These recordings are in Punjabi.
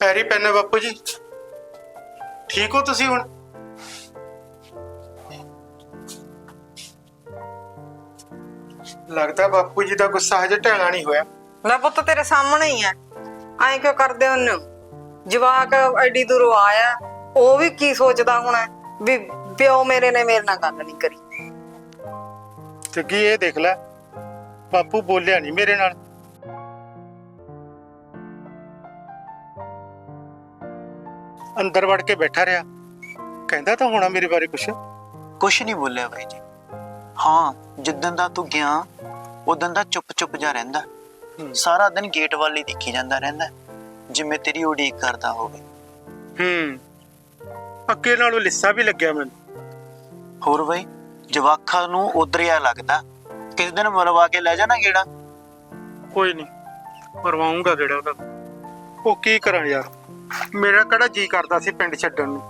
ਪੈਰੀ ਪੈਨੇ ਬਾਪੂ ਜੀ। ਠੀਕ ਹੋ ਤੁਸੀਂ ਹੁਣ? ਲੱਗਦਾ ਬਾਪੂ ਜੀ ਦਾ ਗੁੱਸਾ ਹਜੇ ਢਹਿਲਾ ਨਹੀਂ ਹੋਇਆ। ਲੈ ਪੁੱਤ, ਤੇਰੇ ਸਾਹਮਣੇ ਹੀ ਐ ਐਂ ਕਿਉਂ ਕਰਦੇ ਹੁੰਨੇ ਜਵਾਕ ਐਡੀ ਦੂਰੋਂ ਆਇਆ ਉਹ ਵੀ ਕੀ ਸੋਚਦਾ ਹੋਣਾ ਵੀ ਪਿਓ ਮੇਰੇ ਨੇ ਮੇਰੇ ਨਾਲ ਗੱਲ ਨਹੀਂ ਕਰੀ। ਜੱਗੀ ਇਹ ਦੇਖ ਲੈ ਬਾਪੂ ਬੋਲਿਆ ਨਹੀਂ ਮੇਰੇ ਨਾਲ। ਅੰਦਰ ਵੜ ਕੇ ਬੈਠਾ ਰਿਹਾ। ਕਹਿੰਦਾ ਤਾਂ ਹੋਣਾ ਮੇਰੇ ਬਾਰੇ ਕੁਛ। ਕੁਛ ਨਹੀਂ ਬੋਲਿਆ ਬਾਈ ਜੀ। ਹਾਂ ਜਿੱਦਣ ਦਾ ਤੂੰ ਗਿਆ ਉਦੋਂ ਦਾ ਚੁੱਪ-ਚੁੱਪ ਜਾ ਰਹਿੰਦਾ। ਸਾਰਾ ਦਿਨ ਗੇਟ ਵੱਲ ਹੀ ਦੇਖੀ ਜਾਂਦਾ ਰਹਿੰਦਾ। ਜਿਵੇਂ ਤੇਰੀ ਉਡੀਕ ਕਰਦਾ ਹੋਵੇ। ਹੂੰ। ਪੱਕੇ ਨਾਲੋਂ ਲਿੱਸਾ ਵੀ ਲੱਗਿਆ ਮੈਨੂੰ। ਹੋਰ ਬਈ ਜਵਾਖਾਂ ਨੂੰ ਉਧਰਿਆ ਲੱਗਦਾ। ਕਿਸ ਦਿਨ ਮਰਵਾ ਕੇ ਲੈ ਜਾਣਾ ਗੇੜਾ? ਕੋਈ ਨਹੀਂ ਮਰਵਾਉਂਗਾ ਜਿਹੜਾ ਉਹਦਾ। ਉਹ ਕੀ ਕਰਾਂ ਯਾਰ? ਮੇਰਾ ਕਿਹੜਾ ਜੀ ਕਰਦਾ ਸੀ ਪਿੰਡ ਛੱਡਣ ਨੂੰ।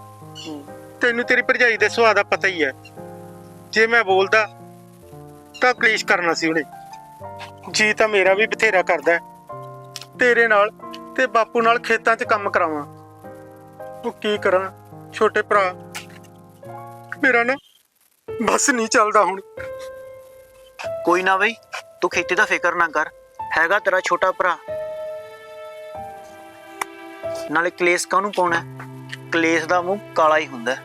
ਤੈਨੂੰ ਤੇਰੀ ਭਰਜਾਈ ਦੇ ਸੁਭਾਅ ਦਾ ਪਤਾ ਹੀ ਹੈ। ਜੇ ਮੈਂ ਬੋਲਦਾ ਤਾਂ ਕਲੇਸ਼ ਕਰਨਾ ਸੀ ਉਹਨੇ। ਜੀ ਤਾਂ ਮੇਰਾ ਵੀ ਬਥੇਰਾ ਕਰਦਾ ਹੈ। ਤੇਰੇ ਨਾਲ ਤੇ ਬਾਪੂ ਨਾਲ ਖੇਤਾਂ 'ਚ ਕੰਮ ਕਰਾਵਾਂ। ਉਹ ਕੀ ਕਰਾਂ, ਛੋਟੇ ਭਰਾ? ਮੇਰਾ ਨਾ ਬਸ ਨਹੀਂ ਚੱਲਦਾ ਹੁਣ। ਕੋਈ ਨਾ ਬਈ, ਤੂੰ ਖੇਤੀ ਦਾ ਫਿਕਰ ਨਾ ਕਰ। ਹੈਗਾ ਤੇਰਾ ਛੋਟਾ ਭਰਾ। ਨਾਲੇ ਕਲੇਸ਼ ਕਾਹਨੂੰ ਪਾਉਣਾ? ਹੈ? ਕਲੇਸ਼ ਦਾ ਮੂੰਹ ਕਾਲਾ ਹੀ ਹੁੰਦਾ।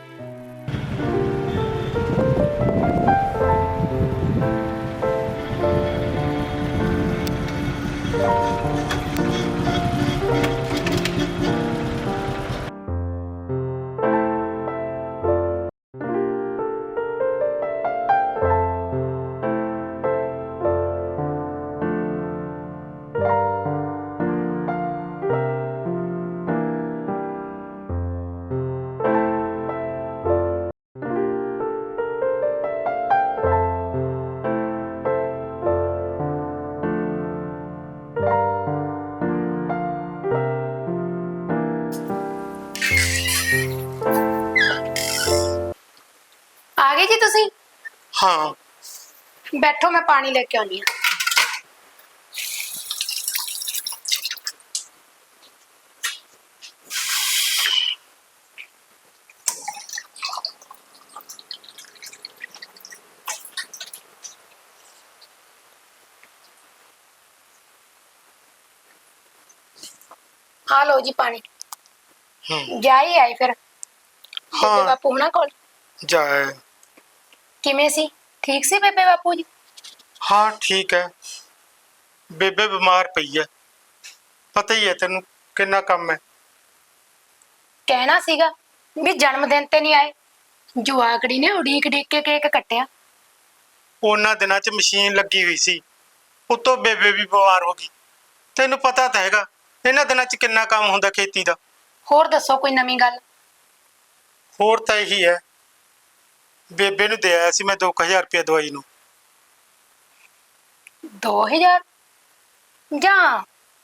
ਆ ਗਏ ਜੀ ਤੁਸੀਂ ਹਾਂ ਬੈਠੋ ਮੈਂ ਪਾਣੀ ਲੈ ਕੇ ਆਉਣੀ ਆ ਆ ਲਓ ਜੀ ਪਾਣੀ ਹੂੰ ਜਾ ਹੀ ਆਏ ਫਿਰ ਬੇਬੇ ਹਾਂ ਬਾਪੂ ਹੁਣਾਂ ਕੋਲ ਜਾ ਕਿਵੇਂ ਸੀ? ਠੀਕ ਸੀ ਬੇਬੇ ਬਾਪੂ ਜੀ? ਹਾਂ ਠੀਕ ਹੈ। ਬੇਬੇ ਬਿਮਾਰ ਪਈ ਹੈ। ਪਤਾ ਹੀ ਹੈ ਤੈਨੂੰ ਕਿੰਨਾ ਕੰਮ ਹੈ। ਕਹਿਣਾ ਸੀਗਾ ਵੀ ਜਨਮ ਦਿਨ ਤੇ ਨਹੀਂ ਆਏ। ਜਵਾਕੜੀ ਨੇ ਉਡੀਕ ਉਡੀਕ ਕੇ ਕੇਕ ਕੱਟਿਆ। ਉਹਨਾਂ ਦਿਨਾਂ 'ਚ ਮਸ਼ੀਨ ਲੱਗੀ ਹੋਈ ਸੀ। ਉਤੋਂ ਬੇਬੇ ਵੀ ਬਿਮਾਰ ਹੋ ਗਈ। ਤੈਨੂੰ ਪਤਾ ਤਾਂ ਹੈਗਾ ਇਹਨਾਂ ਦਿਨਾਂ 'ਚ ਕਿੰਨਾ ਕੰਮ ਹੁੰਦਾ ਖੇਤੀ ਦਾ। ਹੋਰ ਦੱਸੋ ਕੋਈ ਨਵੀਂ ਗੱਲ? ਹੋਰ ਤਾਂ ਇਹੀ ਹੈ। ਬੇਬੇ ਨੂੰ ਦੇ ਆਇਆ ਸੀ ਮੈਂ 2000 ਰੁਪਏ ਦਵਾਈ ਨੂੰ। 2000 ਜਾਂ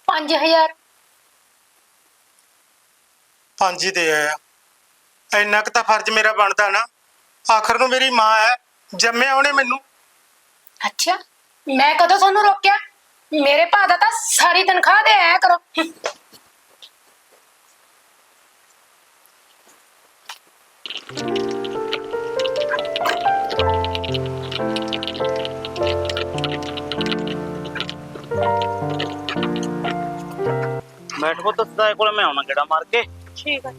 5000 ਪੰਜ ਹੀ ਦੇ ਆਇਆ। ਇੰਨਾ ਕੁ ਤਾਂ ਫਰਜ਼ ਮੇਰਾ ਬਣਦਾ ਨਾ। ਆਖਰ ਨੂੰ ਮੇਰੀ ਮਾਂ ਹੈ ਜੰਮਿਆ ਉਹਨੇ ਮੈਨੂੰ। ਅੱਛਾ ਮੈਂ ਕਦੋਂ ਤੁਹਾਨੂੰ ਰੋਕਿਆ? ਮੇਰੇ ਭਾ ਦਾ ਤਾਂ ਸਾਰੀ ਤਨਖਾਹ ਦੇ ਆਇਆ ਕਰੋ। ਬੈਠ ਪੁੱਤ ਤਾਏ ਕੋਲ ਮੈਂ ਆਉਣਾ ਗੇੜਾ ਮਾਰ ਕੇ। ਠੀਕ ਹੈ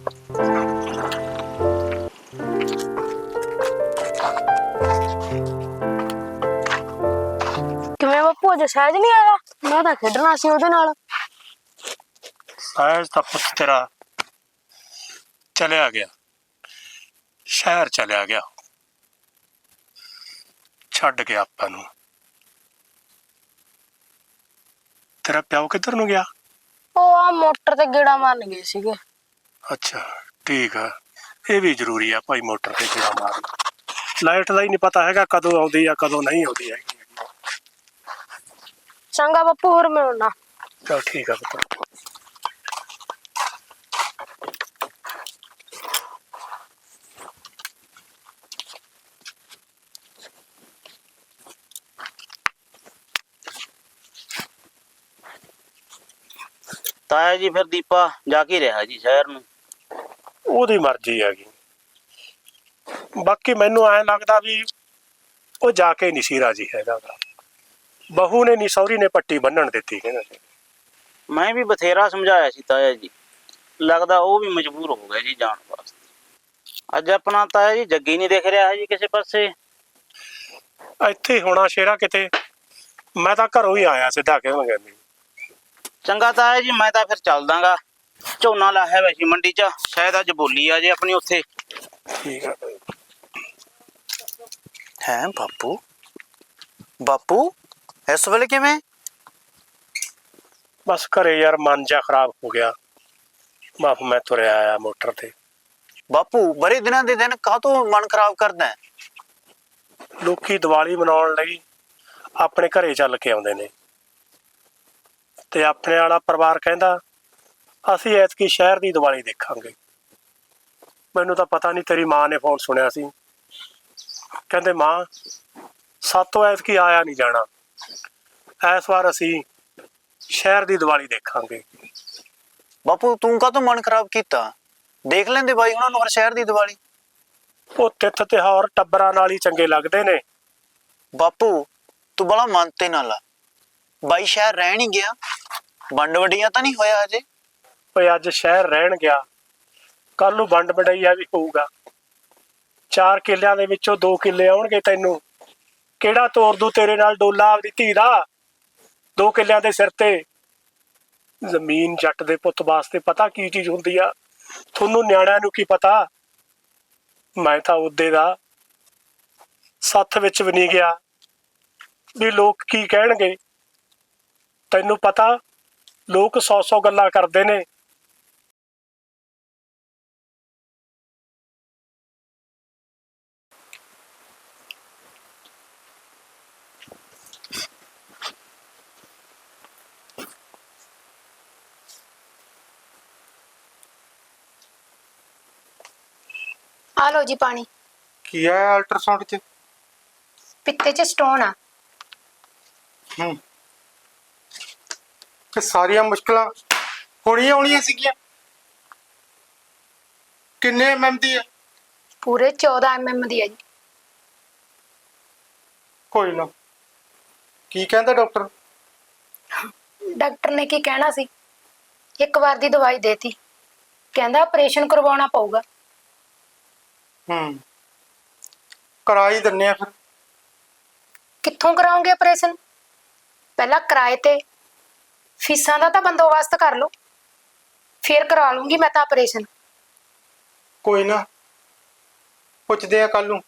ਕਿਵੇਂ ਬਾਪੂ ਅਜੇ ਸਹਿਜ ਨਹੀਂ ਆਇਆ? ਮੈਂ ਤਾਂ ਖੇਡਣਾ ਸੀ ਉਹਦੇ ਨਾਲ। ਸਾਇਜ ਤਾਂ ਪੁੱਤ ਤੇਰਾ ਚਲਿਆ ਗਿਆ। ਸ਼ਹਿਰ ਚਲਿਆ ਗਿਆ। ਛੱਡ ਗਿਆ ਆਪਾਂ ਨੂੰ। ਤੇਰਾ ਪਿਓ ਕਿੱਧਰ ਨੂੰ ਗਿਆ? ਉਹ ਆ ਮੋਟਰ ਤੇ ਗੇੜਾ ਮਾਰਨ ਗਏ ਸੀਗੇ। ਅੱਛਾ ਠੀਕ ਆ। ਇਹ ਵੀ ਜ਼ਰੂਰੀ ਆ ਭਾਈ ਮੋਟਰ ਤੇ ਜਿਹੜਾ ਮਾਰਨਾ। ਲਾਈਟ ਦਾ ਹੀ ਨਹੀਂ ਪਤਾ ਹੈਗਾ ਕਦੋਂ ਆਉਂਦੀ ਆ ਕਦੋਂ ਨਹੀਂ ਆਉਂਦੀ ਹੈਗੀ। ਚੰਗਾ ਬਾਪੂ ਹੋਰ ਮਿਲਣਾ ਚਲ ਠੀਕ ਆ ਪੁੱਤ। ਤਾਇਆ ਜੀ ਫਿਰ ਦੀਪਾ ਜਾ ਕੇ ਰਿਹਾ ਜੀ ਸ਼ਹਿਰ ਨੂੰ। ਉਹਦੀ ਮਰਜ਼ੀ ਹੈਗੀ। ਬਾਕੀ ਮੈਨੂੰ ਐਂ ਲੱਗਦਾ ਵੀ ਉਹ ਜਾ ਕੇ ਨਹੀਂ ਸੀ ਰਾਜੀ ਹੈਗਾ ਗਾ। ਬਹੂ ਨੇ ਨਹੀਂ ਸੌਰੀ ਨੇ ਪੱਟੀ ਬੰਨਣ ਦਿੱਤੀ ਕਹਿੰਦਾ। ਸੀ। ਮੈਂ ਵੀ ਬਥੇਰਾ ਸਮਝਾਇਆ ਸੀ ਤਾਇਆ ਜੀ। ਲੱਗਦਾ ਉਹ ਵੀ ਮਜਬੂਰ ਹੋ ਗਿਆ ਜੀ ਜਾਣ ਵਾਸਤੇ। ਅੱਜ ਆਪਣਾ ਤਾਇਆ ਜੀ ਜੱਗੀ ਨਹੀਂ ਦਿਖ ਰਿਹਾ ਹੈ ਜੀ ਕਿਸੇ ਪਾਸੇ। ਇੱਥੇ ਹੀ ਹੋਣਾ ਸ਼ੇਰਾ ਕਿਤੇ। ਮੈਂ ਤਾਂ ਘਰੋਂ ਹੀ ਆਇਆ ਸਿੱਧਾ ਕਹਿਣ ਗਏ ਚੰਗਾ ਤਾਇਆ ਜੀ ਮੈਂ ਤਾਂ ਫਿਰ ਚੱਲਦਾਗਾ। ਝੋਨਾ ਲਾਇਆ ਵੈਸੀ ਮੰਡੀ 'ਚ ਸ਼ਾਇਦ ਅੱਜ ਬੋਲੀ ਆ ਜੇ ਆਪਣੀ ਉੱਥੇ। ਠੀਕ ਆ। ਹੈ ਬਾਪੂ? ਬਾਪੂ ਇਸ ਵੇਲੇ ਕਿਵੇਂ? ਬਸ ਘਰੇ ਯਾਰ ਮਨ ਜਾ ਖਰਾਬ ਹੋ ਗਿਆ। ਬਾਪ ਮੈਂ ਤੁਰਿਆ ਆਇਆ ਮੋਟਰ ਤੇ। ਬਾਪੂ ਬੜੇ ਦਿਨਾਂ ਦੇ ਦਿਨ ਕਾਹਤੋਂ ਮਨ ਖਰਾਬ ਕਰਦਾ ਹੈ? ਲੋਕੀ ਦੀਵਾਲੀ ਮਨਾਉਣ ਲਈ ਆਪਣੇ ਘਰੇ ਚੱਲ ਕੇ ਆਉਂਦੇ ਨੇ। ਤੇ ਆਪਣੇ ਵਾਲਾ ਪਰਿਵਾਰ ਕਹਿੰਦਾ ਅਸੀਂ ਐਤਕੀ ਸ਼ਹਿਰ ਦੀ ਦੀਵਾਲੀ ਦੇਖਾਂਗੇ। ਮੈਨੂੰ ਤਾਂ ਪਤਾ ਨਹੀਂ ਤੇਰੀ ਮਾਂ ਨੇ ਫੋਨ ਸੁਣਿਆ ਸੀ। ਕਹਿੰਦੇ ਮਾਂ ਸਾਤੋਂ ਐਤਕੀ ਆਇਆ ਨਹੀਂ ਜਾਣਾ। ਇਸ ਵਾਰ ਅਸੀਂ ਸ਼ਹਿਰ ਦੀ ਦੀਵਾਲੀ ਦੇਖਾਂਗੇ। ਬਾਪੂ ਤੂੰ ਕਾਹਤੋਂ ਮਨ ਖਰਾਬ ਕੀਤਾ? ਦੇਖ ਲੈਂਦੇ ਬਾਈ ਉਹਨਾਂ ਨੂੰ ਹਰ ਸ਼ਹਿਰ ਦੀ ਦੀਵਾਲੀ। ਉਹ ਤਿੱਥ ਤਿਉਹਾਰ ਟੱਬਰਾਂ ਨਾਲ ਹੀ ਚੰਗੇ ਲੱਗਦੇ ਨੇ। ਬਾਪੂ ਤੂੰ ਬੜਾ ਮਨ ਤੇ ਨਾ ਲਾ ਬਾਈ ਸ਼ਹਿਰ ਰਹਿਣ ਹੀ ਗਿਆ। ਵੰਡ ਵਡੀਆਂ ਤਾਂ ਨਹੀਂ ਹੋਇਆ ਅਜੇ ਓਏ ਅੱਜ ਸ਼ਹਿਰ ਰਹਿਣ ਗਿਆ। ਕੱਲ ਨੂੰ ਵੰਡ ਵਡਈਆ ਵੀ ਹੋਊਗਾ। ਚਾਰ ਕਿੱਲਿਆਂ ਦੇ ਵਿੱਚੋਂ ਦੋ ਕਿੱਲੇ ਆਉਣਗੇ ਤੈਨੂੰ। ਕਿਹੜਾ ਤੋਰ ਦੂ ਤੇਰੇ ਨਾਲ ਡੋਲਾ ਆਪਦੀ ਧੀ ਦਾ? ਦੋ ਕਿੱਲਿਆਂ ਦੇ ਸਿਰ ਤੇ। ਜ਼ਮੀਨ ਜੱਟ ਦੇ ਪੁੱਤ ਵਾਸਤੇ ਪਤਾ ਕੀ ਚੀਜ਼ ਹੁੰਦੀ ਆ? ਤੁਹਾਨੂੰ ਨਿਆਣਿਆਂ ਨੂੰ ਕੀ ਪਤਾ? ਮੈਂ ਤਾਂ ਉਹਦੇ ਦਾ ਸੱਥ ਵਿੱਚ ਵੀ ਨਹੀਂ ਗਿਆ। ਵੀ ਲੋਕ ਕੀ ਕਹਿਣਗੇ? ਤੈਨੂੰ ਪਤਾ ਲੋਕ ਸੌ ਸੌ ਗੱਲਾਂ ਕਰਦੇ ਨੇ। ਆ ਲਓ ਜੀ ਪਾਣੀ। ਕੀ ਹੈ ਅਲਟਰਾਸਾਊਂਡ 'ਚ? ਪਿੱਤੇ 'ਚ ਸਟੋਨ ਆ। ਹੂੰ। ਕਿ ਸਾਰੀਆਂ ਮੁਸ਼ਕਲਾਂ ਹੋਣੀਆਂ ਹੋਣੀਆਂ ਸੀਗੀਆਂ। ਕਿੰਨੇ ਐਮਐਮ ਦੀ ਹੈ ਪੂਰੇ 14 ਐਮਐਮ ਦੀ ਆ ਜੀ। ਕੋਈ ਨਾ। ਕੀ ਕਹਿੰਦਾ ਡਾਕਟਰ? ਡਾਕਟਰ ਨੇ ਕੀ ਕਹਿਣਾ ਸੀ? ਇੱਕ ਵਾਰ ਦੀ ਦਵਾਈ ਦੇਤੀ। ਕਹਿੰਦਾ ਆਪਰੇਸ਼ਨ ਕਰਵਾਉਣਾ ਪਊਗਾ। ਹੂੰ। ਕਰਾ ਹੀ ਦਿੰਨੇ ਆ ਫਿਰ। ਕਿੱਥੋਂ ਕਰਾਉਂਗੇ ਆਪਰੇਸ਼ਨ ਪਹਿਲਾਂ ਕਿਰਾਏ ਤੇ ਫੀਸਾਂ ਦਾ ਤਾਂ ਬੰਦੋਬਸਤ ਕਰ ਲਓ। ਫਿਰ ਕਰਾ ਲੂੰਗੀ ਮੈਂ ਤਾਂ ਆਪਰੇਸ਼ਨ ਕੋਈ ਨਾ। ਪੁੱਛਦੇ ਆ ਕੱਲ ਨੂੰ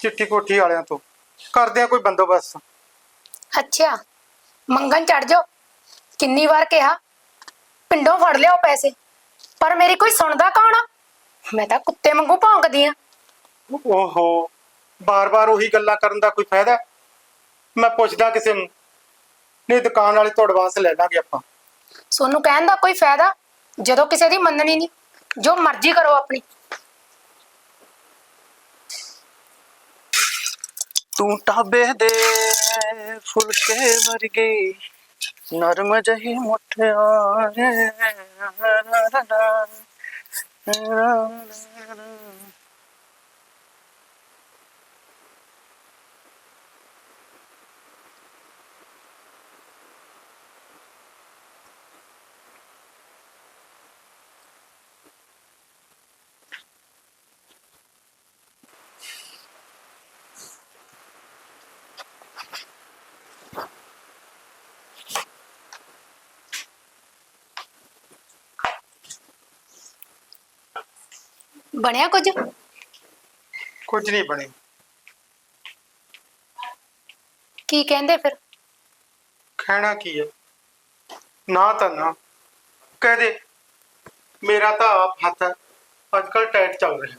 ਚਿੱਟੀ ਕੋਠੀ ਵਾਲਿਆਂ ਤੋਂ। ਕਰਦੇ ਆ ਕੋਈ ਬੰਦੋਬਸਤ। ਅੱਛਾ ਮੰਗਣ ਚੜ ਜਾਓ। ਕਿੰਨੀ ਵਾਰ ਕਿਹਾ ਪਿੰਡੋਂ ਫੜ ਲਿਆਓ ਪੈਸੇ। ਪਰ ਮੇਰੀ ਕੋਈ ਸੁਣਦਾ ਕੌਣ ਆ? ਮੈਂ ਤਾਂ ਕੁੱਤੇ ਵਾਂਗੂ ਭੌਂਕਦੀ ਆ। ਓਹੋ ਬਾਰ-ਬਾਰ ਉਹੀ ਗੱਲਾਂ ਕਰਨ ਦਾ ਕੋਈ ਫਾਇਦਾ? ਹੈ? ਮੈਂ ਪੁੱਛਦਾ ਕਿਸੇ ਨੂੰ। ਨਹੀਂ ਦੁਕਾਨ ਵਾਲੇ ਤੋਂ ਐਡਵਾਂਸ ਲੈ ਲਾਂਗੇ ਆਪਾਂ। ਸੋਨੂੰ ਕਹਿਣ ਦਾ ਕੋਈ ਫਾਇਦਾ? ਜਦੋਂ ਕਿਸੇ ਦੀ ਮੰਨਣੀ ਨਹੀਂ ਜੋ ਮਰਜ਼ੀ ਕਰੋ ਆਪਣੀ। ਤੂੰ ਟਾਬੇ ਦੇ ਫੁਲਕੇ ਵਰਗੀ ਨਰਮ ਜਹੀ ਮੁੱਠਿਆ ਬਣਿਆ ਕੁਝ? ਕੁਝ ਨਹੀਂ ਬਣੇ। ਕੀ ਕਹਿੰਦੇ ਫਿਰ? ਕਹਿਣਾ ਕੀ ਹੈ? ਨਾ ਤਾਂ ਨਾ। ਕਹਿ ਦੇ ਮੇਰਾ ਤਾਂ ਆਪ ਹੱਥ ਅੱਜ ਕੱਲ ਟਾਈਟ ਚੱਲ ਰਿਹਾ।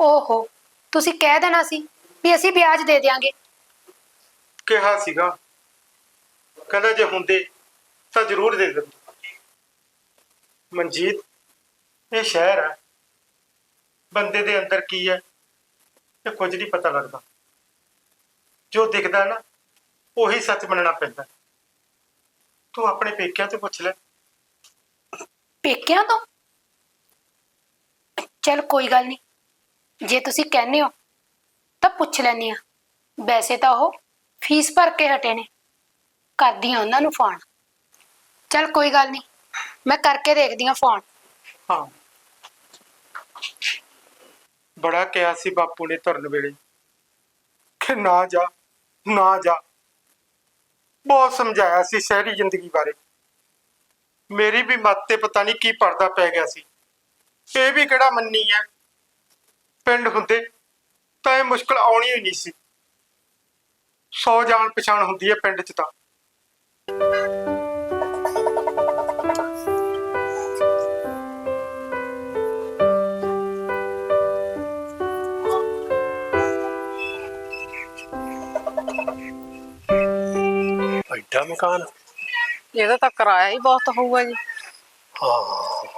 ਓਹੋ ਤੁਸੀਂ ਕਹਿ ਦੇਣਾ ਸੀ ਵੀ ਅਸੀਂ ਵਿਆਜ ਦੇ ਦਿਆਂਗੇ। ਕਿਹਾ ਸੀਗਾ। ਕਹਿੰਦਾ ਜੇ ਹੁੰਦੇ ਤਾਂ ਜ਼ਰੂਰ ਦੇ ਦਿੰਦਾ। ਮਨਜੀਤ ਇਹ ਸ਼ਹਿਰ ਹੈ। ਬੰਦੇ ਦੇ ਅੰਦਰ ਕੀ ਹੈ ਇਹ ਕੁਝ ਨਹੀਂ ਪਤਾ ਲੱਗਦਾ। ਜੋ ਦਿਖਦਾ ਨਾ ਉਹੀ ਸੱਚ ਮੰਨਣਾ ਪੈਂਦਾ। ਤੂੰ ਆਪਣੇ ਪੇਕਿਆਂ ਤੋਂ ਪੁੱਛ ਲੈ। ਪੇਕਿਆਂ ਤੋਂ? ਚਲ ਕੋਈ ਗੱਲ ਨਹੀਂ। ਜੇ ਤੁਸੀਂ ਕਹਿੰਦੇ ਹੋ ਤਾਂ ਪੁੱਛ ਲੈਣੀ ਆ ਵੈਸੇ ਤਾਂ ਉਹ ਫੀਸ ਭਰ ਕੇ ਹਟੇ ਨੇ। ਕਰਦੀ ਆ ਉਹਨਾਂ ਨੂੰ ਫੋਨ ਚਲ ਕੋਈ ਗੱਲ ਨਹੀਂ। ਮੈਂ ਕਰਕੇ ਦੇਖਦੀ ਆ ਫੋਨ ਹਾਂ। ਬੜਾ ਕਿਹਾ ਸੀ ਬਾਪੂ ਨੇ ਤੁਰਨ ਵੇਲੇ ਕਿ ਨਾ ਜਾ ਨਾ ਜਾ। ਬਹੁਤ ਸਮਝਾਇਆ ਸੀ ਸ਼ਹਿਰੀ ਜ਼ਿੰਦਗੀ ਬਾਰੇ। ਮੇਰੀ ਵੀ ਮੱਤ ਤੇ ਪਤਾ ਨਹੀਂ ਕੀ ਪਰਦਾ ਪੈ ਗਿਆ ਸੀ। ਇਹ ਵੀ ਕਿਹੜਾ ਮੰਨੀ ਹੈ ਪਿੰਡ ਹੁੰਦੇ ਤਾਂ ਇਹ ਮੁਸ਼ਕਲ ਆਉਣੀ ਹੀ ਨਹੀਂ ਸੀ। ਸੌ ਜਾਣ ਪਛਾਣ ਹੁੰਦੀ ਹੈ ਪਿੰਡ 'ਚ ਤਾਂ। ਮਕਾਨ ਇਹਦਾ ਤਾਂ ਕਿਰਾਇਆ ਹੀ ਬਹੁਤ ਹੋਊਗਾ ਜੀ। ਹਾਂ।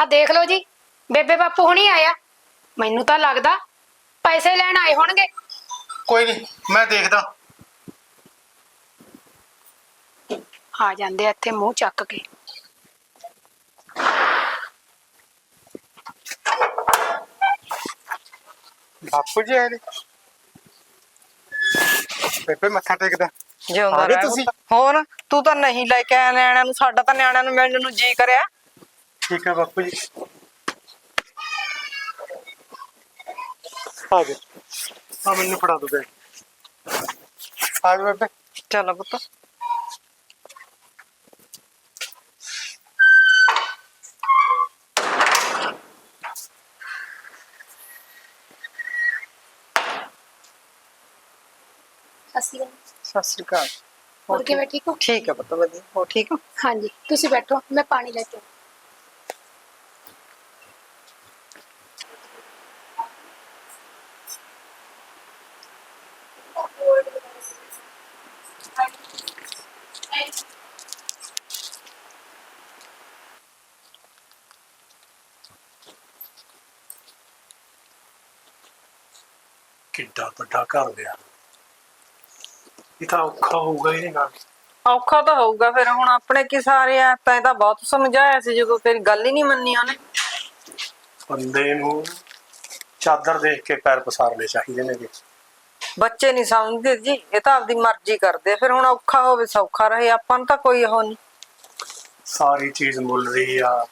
ਆ ਦੇਖ ਲਓ ਜੀ ਬੇਬੇ ਬਾਪੂ ਹੁਣੀ ਆਇਆ। ਮੈਨੂੰ ਤਾਂ ਲੱਗਦਾ ਪੈਸੇ ਲੈਣ ਆਏ ਹੋਣਗੇ। ਕੋਈ ਨਹੀਂ ਮੈਂ ਦੇਖਦਾ। ਆ ਜਾਂਦੇ ਆ ਇੱਥੇ ਮੂੰਹ ਚੱਕ ਕੇ। ਬਾਪੂ ਜੀ ਆਏ ਨੇ। ਬੇਬੇ ਮੱਥਾ ਟੇਕਦਾ। ਜਿਉਂਦਾ ਆ ਗਏ ਰਹਿ ਤੁਸੀਂ? ਪੁੱਤ। ਹੋਰ ਤੂੰ ਤਾਂ ਨਹੀਂ ਲੈ ਕੇ ਆਇਆ ਨਿਆਣਿਆਂ ਨੂੰ ਸਾਡਾ ਤਾਂ ਨਿਆਣਿਆਂ ਨੂੰ ਮਿਲਣ ਨੂੰ ਜੀ ਕਰਿਆ। ਠੀਕ ਹੈ ਬਾਪੂ ਜੀ। ਆ ਗਏ। ਆ ਮੈਨੂੰ ਫੜਾ ਦੋ ਬੈਗ। ਆ ਜਾਓ ਬੇਬੇ। ਚੱਲ ਪੁੱਤ। ਅਸੀਂ ਸਤਿ ਸ੍ਰੀ ਅਕਾਲ ਹੋਰ ਕਿਵੇਂ ਠੀਕ ਹੋ ਠੀਕ ਹੈ ਪੁੱਤ ਵਧੀਆ ਹੋ ਠੀਕ ਹੋ ਹਾਂਜੀ ਤੁਸੀਂ ਬੈਠੋ ਮੈਂ ਪਾਣੀ ਲੈ ਕੇ ਆਉਂਦੀ। ਕਿੱਡਾ ਵੱਡਾ ਘਰ ਲਿਆ ਇਹ ਤਾਂ ਔਖਾ ਹੋਊਗਾ ਇਹਦੇ ਨਾਲ ਔਖਾ ਤਾਂ ਹੋਊਗਾ ਫਿਰ ਹੁਣ ਆਪਣੇ ਕੀ ਸਾਰੇ ਆ ਤੈਂ ਤਾਂ ਬਹੁਤ ਸਮਝਾਇਆ ਸੀ ਜਦੋਂ ਤੇਰੀ ਗੱਲ ਹੀ ਨਹੀਂ ਮੰਨੀ ਉਹਨੇ। ਬੰਦੇ ਨੂੰ ਚਾਦਰ ਦੇਖ ਕੇ ਪੈਰ ਪਸਾਰਨੇ ਚਾਹੀਦੇ ਨੇਗੇ ਬੱਚੇ ਨਹੀਂ ਸਮਝਦੇ ਜੀ ਇਹ ਤਾਂ ਆਪਦੀ ਮਰਜ਼ੀ ਕਰਦੇ ਆ। ਫਿਰ ਹੁਣ ਔਖਾ ਹੋਵੇ ਸੌਖਾ ਰਹੇ ਆਪਾਂ ਨੂੰ ਤਾਂ ਕੋਈ ਉਹ ਨਹੀਂ ਸਾਰੀ ਚੀਜ਼ ਮੁੱਲ ਰਹੀ ਆ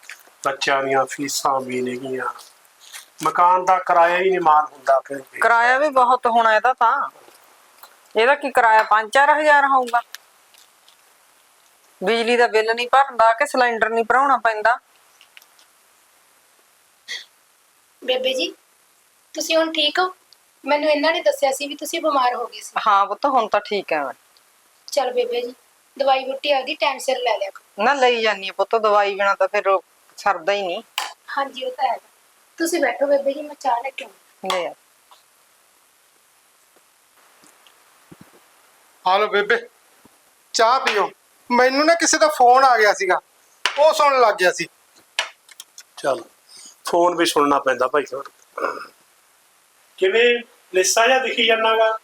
ਬੱਚਿਆਂ ਦੀਆਂ ਫੀਸਾਂ ਵੀ ਨੇਗੀਆਂ ਮਕਾਨ ਦਾ ਕਿਰਾਇਆ ਹੀ ਨਹੀਂ ਮਾਨ ਹੁੰਦਾ ਫਿਰ ਵੀ। ਕਿਰਾਇਆ ਵੀ ਬਹੁਤ ਹੋਣਾ ਇਹਦਾ ਤਾਂ। ਇਹਦਾ ਕੀ ਕਿਰਾਇਆ? 5-4000 ਹੋਊਗਾ। ਬਿਜਲੀ ਦਾ ਬਿੱਲ ਨਹੀਂ ਭਰਦਾ ਕਿ ਸਿਲੰਡਰ ਨਹੀਂ ਭਰਾਉਣਾ ਪੈਂਦਾ? ਬੇਬੇ ਜੀ ਤੁਸੀਂ ਹੁਣ ਠੀਕ ਹੋ? ਮੈਨੂੰ ਇਹਨਾਂ ਨੇ ਦੱਸਿਆ ਸੀ ਵੀ ਤੁਸੀਂ ਬਿਮਾਰ ਹੋ ਗਏ ਸੀ। ਹਾਂ ਪੁੱਤ ਹੁਣ ਤਾਂ ਠੀਕ ਹੈ ਮੈਂ। ਚਲ ਬੇਬੇ ਜੀ ਦਵਾਈ ਬੁੱਟੀ ਆਪਦੀ ਟਾਈਮ ਸਿਰ ਲੈ ਲਿਆ ਕਰੋ। ਨਾ ਲਈ ਜਾਨੀ ਆ ਪੁੱਤ ਦਵਾਈ ਬਿਨਾ ਤਾਂ ਫਿਰ ਉਹ ਸਰਦਾ ਹੀ ਨਹੀਂ। ਹਾਂਜੀ ਉਹ ਤਾਂ ਹੈ। ਤੁਸੀਂ ਬੈਠੋ ਬੇਬੇ ਜੀ ਮੈਂ ਚਾਹ ਲੈ ਕੇ ਆਉਂਦੀ। ਲੈ ਆ। ਹਾਲੋ ਬੇਬੇ ਚਾਹ ਪੀਓ। ਮੈਨੂੰ ਨਾ ਕਿਸੇ ਦਾ ਫੋਨ ਆ ਗਿਆ ਸੀਗਾ। ਉਹ ਸੁਣਨ ਲੱਗ ਗਿਆ ਸੀ। ਚੱਲ ਫੋਨ ਵੀ ਸੁਣਨਾ ਪੈਂਦਾ ਭਾਈ ਸਾਹਿਬ ਕਿਵੇਂ? ਲਿਸਾ ਜਾਂ ਦਿਖੀ ਜਾਣਾਗਾ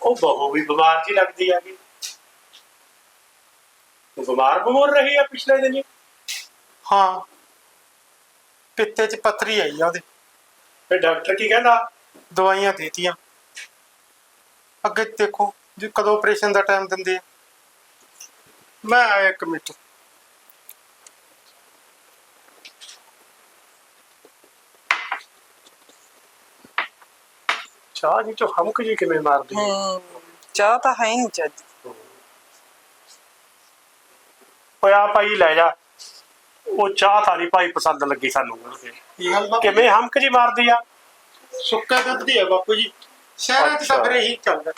ਉਹ ਬਹੂ ਵੀ ਬਿਮਾਰ ਜੀ ਲੱਗਦੀ ਆ ਉਹ ਬਿਮਾਰ ਬਿਮਾਰ ਰਹੀ ਆ ਪਿਛਲੇ ਦਿਨ ਹਾਂ। ਪਿੱਤੇ 'ਚ ਪੱਥਰੀ ਆਈ ਆ ਉਹਦੇ। ਫਿਰ ਡਾਕਟਰ ਕੀ ਕਹਿੰਦਾ? ਦਵਾਈਆਂ ਦੇਤੀਆਂ। ਅੱਗੇ ਦੇਖੋ। ਜੀ ਕਦੋਂ ਆਪਰੇਸ਼ਨ ਦਾ ਟਾਈਮ ਦਿੰਦੇ ਆ? ਮੈਂ ਆਇਆ ਇੱਕ ਮਿੰਟ। ਚਾਹ ਜੀ ਚੋਂ ਹਮਕ ਜੀ ਕਿਵੇਂ ਮਾਰਦੀ? ਹੂੰ? ਚਾਹ ਤਾਂ ਹੈ ਹੀ ਨਹੀਂ ਚੱਜ ਓਏ ਆ ਭਾਈ ਲੈ ਜਾ। ਉਹ ਚਾਹ ਥਾਲੀ ਭਾਈ ਪਸੰਦ ਲੱਗੀ ਸਾਨੂੰ। ਕੀ ਹਾਲ ਬਾਪੂ ਕਿਵੇਂ ਹਮਕ ਜੀ ਮਾਰਦੀ ਆ? ਸੁੱਕਾ ਦੁੱਧ ਦੀ ਆ ਬਾਪੂ ਜੀ। ਸ਼ਹਿਰਾਂ 'ਚ ਤਾਂ ਅੱਛਾ। ਫਿਰ ਇਹੀ ਚੱਲਦਾ।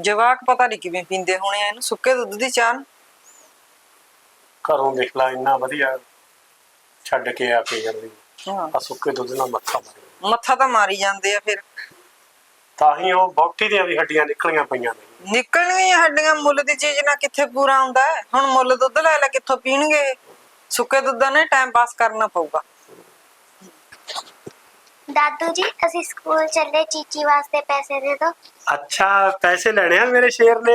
ਜਵਾਕ ਪਤਾ ਨਹੀਂ ਕਿਵੇਂ ਪੀਂਦੇ ਹੋਣੇ ਆ ਇਹਨੂੰ ਸੁੱਕੇ ਦੁੱਧ ਦੀ ਚਾਹ ਨੂੰ। ਘਰੋਂ ਦੇਖ ਲਾ ਇੰਨਾ ਵਧੀਆ ਛੱਡ ਕੇ ਆ ਕੇ ਜਾਂਦੀ। ਹਾਂ। ਆ ਸੁੱਕੇ ਦੁੱਧ ਨਾਲ ਮੱਥਾ ਮਾਰੀ। ਮੱਥਾ ਤਾਂ ਮਾਰੀ ਜਾਂਦੇ ਆ ਫਿਰ। ਤਾਂ ਹੀ ਉਹ ਬੌਟੀ ਦੀਆਂ ਵੀ ਹੱਡੀਆਂ ਨਿਕਲੀਆਂ ਪਈਆਂ ਨੇ। ਨਿਕਲਣਗੀਆਂ ਹੱਡੀਆਂ ਮੁੱਲ ਦੀ ਚੀਜ਼ ਨਾਲ ਕਿੱਥੇ ਪੂਰਾ ਹੁੰਦਾ? ਹੈ ਹੁਣ ਮੁੱਲ ਦੁੱਧ ਲੈ ਲੈ ਕਿੱਥੋਂ ਪੀਣਗੇ? ਸੁੱਕੇ ਦੁੱਧਾਂ ਨੇ ਟਾਈਮ ਪਾਸ ਕਰਨਾ ਪਊਗਾ। ਦਾਦੂ ਜੀ ਅਸੀਂ ਸਕੂਲ ਚੱਲੇ ਚੀਚੀ ਵਾਸਤੇ ਪੈਸੇ ਦੇ ਦਿਓ। ਅੱਛਾ ਪੈਸੇ ਲੈਣੇ ਆ ਮੇਰੇ ਸ਼ੇਰ ਨੇ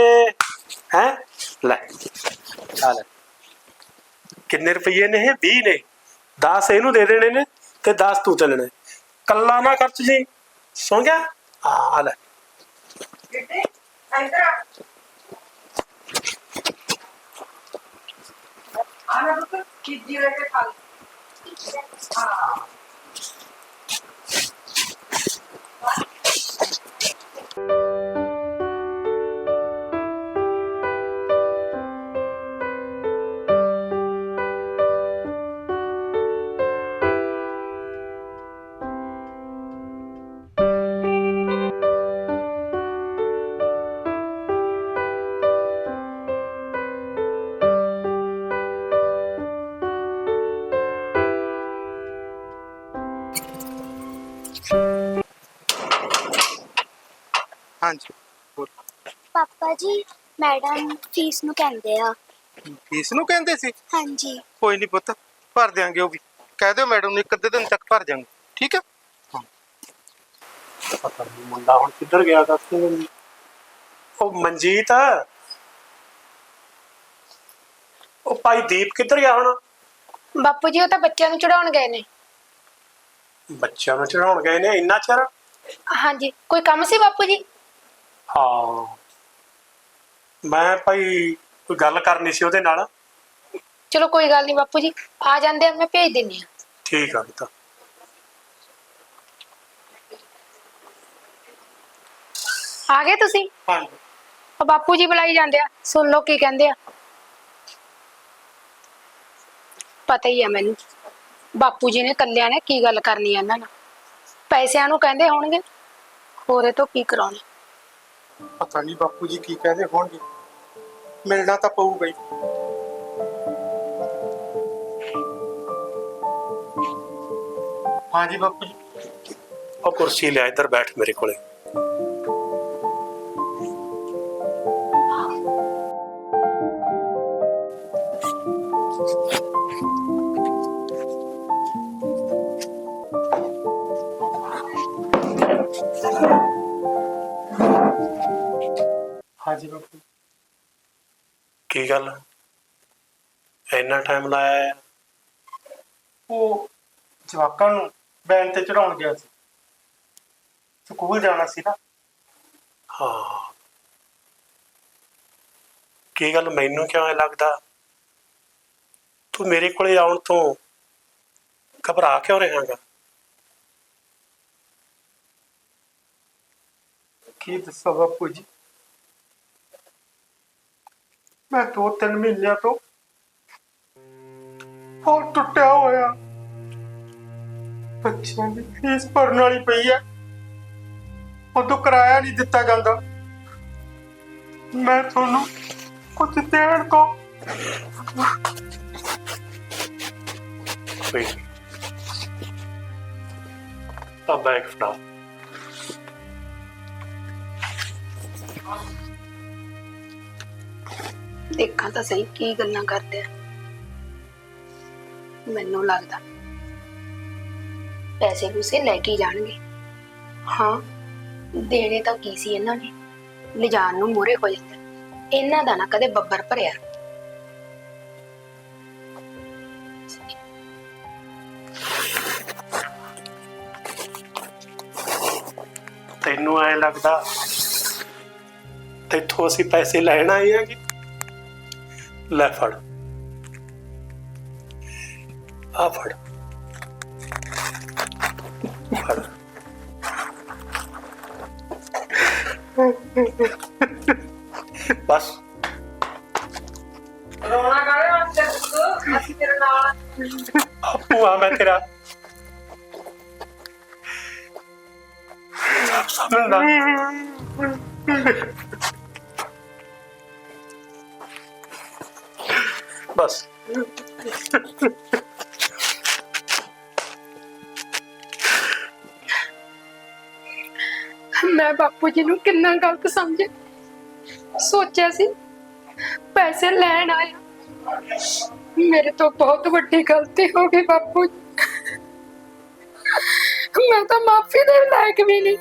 ਹੈ? ਲੈ ਆ ਲੈ। ਕਿੰਨੇ ਰੁਪਏ ਨੇ ਇਹ? 20 ਨੇ। 10 ਇਹਨੂੰ ਦੇ ਦੇਣੇ ਨੇ ਤੇ 10 ਤੂੰ ਚੱਲਣੇ। ਕੱਲਾ ਨਾ ਖਰਚ ਜੀ। ਸੌਂ ਗਿਆ? ਆ ਆ ਲੈ। ਇੱਧਰ ਆ ਆਣਾ ਚੀਜ਼ੀ ਲੈ ਕੇ ਖਾ ਲੈ। Thank you. ਪਾਪਾ ਜੀ ਮੈਡਮ ਫੀਸ ਨੂੰ ਕਹਿੰਦੇ ਆ। ਫੀਸ ਨੂੰ ਕਹਿੰਦੇ ਸੀ? ਹਾਂਜੀ। ਕੋਈ ਨਹੀਂ ਪੁੱਤ ਭਰ ਦਿਆਂਗੇ ਉਹ ਵੀ। ਕਹਿ ਦਿਓ ਮੈਡਮ ਨੂੰ ਇੱਕ ਅੱਧੇ ਦਿਨ ਤੱਕ ਭਰ ਜਾਵਾਂਗੇ ਠੀਕ ਹੈ। ਪਤਾ ਨਹੀਂ ਮੁੰਡਾ ਹੁਣ ਕਿੱਧਰ ਗਿਆ ਦੱਸ ਉਹ ਮਨਜੀਤ? ਉਹ ਭਾਈ ਦੀਪ ਕਿੱਧਰ ਗਿਆ ਹੁਣ? ਬਾਪੂ ਜੀ ਉਹ ਤਾਂ ਬੱਚਿਆਂ ਨੂੰ ਚੜਾਉਣ ਗਏ ਨੇ। ਬੱਚਿਆਂ ਨੂੰ ਚੜਾਉਣ ਗਏ ਨੇ ਇੰਨਾ ਚਿਰ? ਹਾਂਜੀ। ਕੋਈ ਕੰਮ ਸੀ ਬਾਪੂ ਜੀ? ਹਾਂ। ਮੈਂ ਭਾਈ ਕੋਈ ਗੱਲ ਕਰਨੀ ਸੀ ਉਹਦੇ ਨਾਲ? ਚਲੋ ਕੋਈ ਗੱਲ ਨਹੀਂ ਬਾਪੂ ਜੀ ਆ ਜਾਂਦੇ ਆ ਮੈਂ ਭੇਜ ਦਿੰਨੀ ਆ। ਠੀਕ ਆ ਬਤਾ ਆ ਗਏ ਤੁਸੀਂ? ਹਾਂਜੀ। ਉਹ ਬਾਪੂ ਜੀ ਬੁਲਾਈ ਜਾਂਦੇ ਆ ਸੁਣ ਲਓ ਕੀ ਕਹਿੰਦੇ ਆ। ਪਤਾ ਹੀ ਆ ਮੈਨੂੰ ਬਾਪੂ ਜੀ ਨੇ ਕੱਲਿਆਂ ਨੇ ਕੀ ਗੱਲ ਕਰਨੀ ਆ ਇਹਨਾਂ ਨਾਲ? ਪੈਸਿਆਂ ਨੂੰ ਕਹਿੰਦੇ ਹੋਣਗੇ ਹੋਰੇ ਤੋਂ ਕੀ ਕਰਾਉਣਾ? ਪਤਾ ਨਹੀਂ ਬਾਪੂ ਜੀ ਕੀ ਕਹਿੰਦੇ ਹੋਣਗੇ। ਮਿਲਣਾ ਤਾਂ ਪਊਗਾ ਹੀ। ਹਾਂਜੀ ਬਾਪੂ ਜੀ। ਉਹ ਕੁਰਸੀ ਲਿਆ ਇੱਧਰ ਬੈਠ ਮੇਰੇ ਕੋਲੇ। ਇੰਨਾ ਟਾਈਮ ਲਾਇਆ ਹੈ? ਉਹ ਜਵਾਕਾਂ ਨੂੰ ਬੈਨ ਤੇ ਚੜਾਉਣ ਗਿਆ ਸੀ। ਸਕੂਲ ਜਾਣਾ ਸੀ ਨਾ। ਹਾਂ। ਕੀ ਗੱਲ ਮੈਨੂੰ ਕਿਉਂ ਲੱਗਦਾ? ਤੂੰ ਮੇਰੇ ਕੋਲੇ ਆਉਣ ਤੋਂ ਘਬਰਾ ਕਿਉਂ ਰਿਹਾਗਾ ਕੀ ਦੱਸਾਂ ਬਾਪੂ ਜੀ? ਮੈਂ ਦੋ ਤਿੰਨ ਮਹੀਨਿਆਂ ਤੋਂ ਬਹੁਤ ਟੁੱਟਿਆ ਹੋਇਆ। ਬੱਚਿਆਂ ਦੀ ਫੀਸ ਭਰਨ ਵਾਲੀ ਪਈ ਹੈ। ਉਦੋਂ ਕਿਰਾਇਆ ਨਹੀਂ ਦਿੱਤਾ ਜਾਂਦਾ। ਮੈਂ ਤੁਹਾਨੂੰ ਕੁਝ ਦੇਣ ਕੋ ਨੀ। ਤਾਂ ਬੈਗ ਫੜਾ। ਦੇਖਾਂ ਤਾਂ ਸਹੀ ਕੀ ਗੱਲਾਂ ਕਰਦੇ ਆ। ਮੈਨੂੰ ਲੱਗਦਾ। ਪੈਸੇ ਪੂਸੇ ਲੈ ਕੇ ਜਾਣਗੇ। ਹਾਂ, ਦੇਣੇ ਤਾਂ ਕੀ ਸੀ ਇਹਨਾਂ ਨੇ? ਲਿਜਾਣ ਨੂੰ ਮੂਰੇ ਹੋ ਜਾਂਦੇ। ਇਹਨਾਂ ਦਾ ਨਾ ਕਦੇ ਬੱਬਰ ਭਰਿਆ। ਤੈਨੂੰ ਐ ਲੱਗਦਾ ਤੇਥੋਂ ਅਸੀਂ ਪੈਸੇ ਲੈਣ ਆਏ ਆ ਕਿ ਲੈ ਫੜ। ਆ ਫੜ। ਫੜ। ਬਸ। ਰੋਣਾ ਕਾਹਦੇ ਵਾਸਤੇ ਪੁੱਤ ਅਸੀਂ ਤੇਰੇ ਨਾਲ ਆ। ਆਪੂ ਆ ਮੈਂ ਤੇਰਾ। ਸਮਝਦਾ। ਬਸ। ਮੈਂ ਬਾਪੂ ਜੀ ਨੂੰ ਕਿੰਨਾ ਗਲਤ ਸਮਝਿਆ? ਸੋਚਿਆ ਸੀ, ਪੈਸੇ ਲੈਣ ਆਇਆ। ਮੇਰੇ ਤੋਂ ਬਹੁਤ ਵੱਡੀ ਗਲਤੀ ਹੋ ਗਈ ਬਾਪੂ ਜੀ। ਮੈਂ ਤਾਂ ਮਾਫੀ ਦੇ ਲਾਇਕ ਵੀ ਨਹੀਂ।